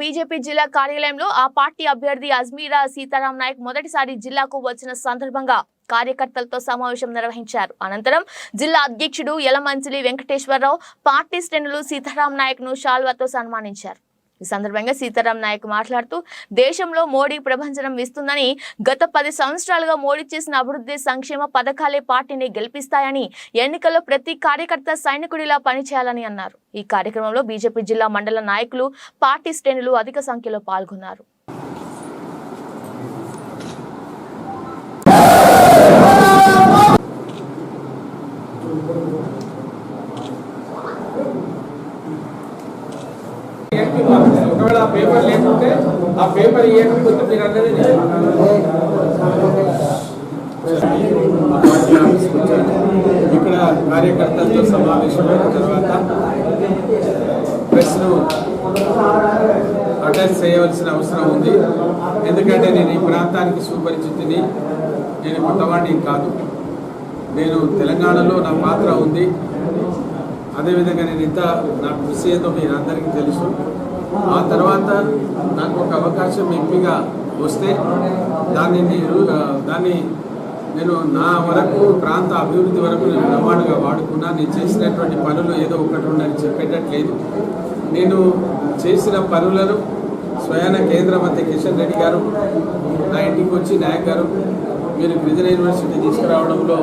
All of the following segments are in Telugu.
బీజేపీ జిల్లా కార్యాలయంలో ఆ పార్టీ అభ్యర్థి అజ్మీరా సీతారాం నాయక్ మొదటిసారి జిల్లాకు వచ్చిన సందర్భంగా కార్యకర్తలతో సమావేశం నిర్వహించారు. అనంతరం జిల్లా అధ్యక్షుడు యలమంచిలి వెంకటేశ్వరరావు పార్టీ శ్రేణులు సీతారాం నాయక్ను షాల్వాతో సన్మానించారు. ఈ సందర్భంగా సీతారాం నాయక్ మాట్లాడుతూ దేశంలో మోడీ ప్రభంజనం ఇస్తుందని గత పది సంవత్సరాలుగా మోడీ చేసిన అభివృద్ధి సంక్షేమ పథకాలే పార్టీని గెలిపిస్తాయని ఎన్నికల్లో ప్రతి కార్యకర్త సైనికుడిలా పనిచేయాలని అన్నారు. ఈ కార్యక్రమంలో బీజేపీ జిల్లా మండల నాయకులు పార్టీ శ్రేణులు అధిక సంఖ్యలో పాల్గొన్నారు. ఒకవేళ ఆ పేపర్ లేకుంటే ఆ పేపర్ ఇవ్వకపోతే మీరు అన్నది ఇక్కడ కార్యకర్తలతో సమావేశమైన తర్వాత ప్రశ్న అటెండ్ చేయవలసిన అవసరం ఉంది. ఎందుకంటే నేను ఈ ప్రాంతానికి సుపరిచితిని నేను కొత్తవాడిని కాదు. నేను తెలంగాణలో నా పాత్ర ఉంది. అదేవిధంగా నేను ఇంత నా కృషి ఏదో మీరు అందరికీ తెలుసు. ఆ తర్వాత నాకు ఒక అవకాశం ఎక్కువగా వస్తే దాన్ని నేను దాన్ని నేను నా వరకు ప్రాంత అభివృద్ధి వరకు నేను బ్రహ్మాండంగా వాడుకున్నా. నేను చేసినటువంటి పనులు ఏదో ఒకటి ఉండని చెప్పేటట్లేదు. నేను చేసిన పనులను స్వయాన కేంద్ర మంత్రి కిషన్ రెడ్డి గారు నా ఇంటికి వచ్చి నాయక్ గారు మీరు గిరిజన యూనివర్సిటీ తీసుకురావడంలో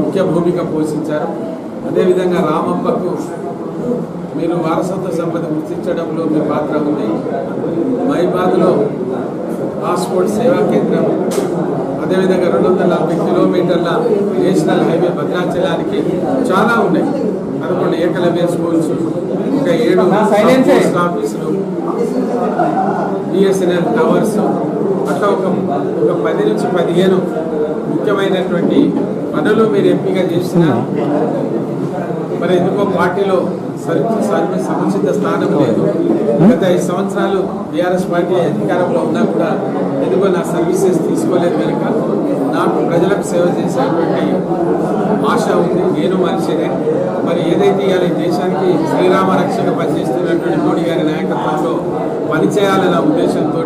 ముఖ్య భూమిక పోషించారు. అదేవిధంగా రామప్పకు మీరు వారసత్వ సంపద గుర్తించడంలో మీ పాత్ర ఉంది. మైబాద్లో పాస్పోర్ట్ సేవా కేంద్రం అదేవిధంగా రెండు వందల నలభై కిలోమీటర్ల నేషనల్ హైవే భద్రాచలానికి చాలా ఉన్నాయి. పదకొండు ఏకలవ్య స్కూల్స్ ఒక ఏడు పోస్ట్ ఆఫీసులు బిఎస్ఎన్ఎల్ టవర్స్ అట్లా ఒక ఒక పది నుంచి పదిహేను ముఖ్యమైనటువంటి పనులు మీరు ఎంపిక చేసిన మరి ఎందుకో పార్టీలో సముచిత స్థానం లేదు. గత ఐదు సంవత్సరాలు బీఆర్ఎస్ పార్టీ అధికారంలో ఉన్నా కూడా ఎందుకో నా సర్వీసెస్ తీసుకోలేదు కనుక నాకు ప్రజలకు సేవ చేసేటువంటి ఆశ ఉంది. నేను మనిషినే. మరి ఏదైతే ఇవాళ దేశానికి శ్రీరామ రక్షణ పనిచేస్తున్నటువంటి మోడీ గారి నాయకత్వంలో పనిచేయాలన్న ఉద్దేశంతో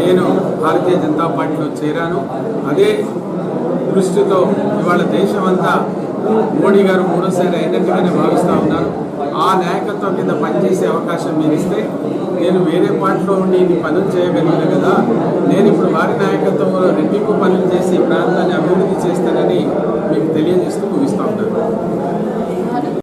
నేను భారతీయ జనతా పార్టీలో చేరాను. అదే దృష్టితో ఇవాళ దేశమంతా మోడీ గారు మూడోసారి అయినట్టుగానే భావిస్తూ ఉన్నారు. ఆ నాయకత్వం కింద పనిచేసే అవకాశం మీరు ఇస్తే నేను వేరే పార్టీలో ఉండి ఇన్ని పనులు చేయగలను కదా. నేను ఇప్పుడు వారి నాయకత్వంలో రెట్టింపు పనులు చేసి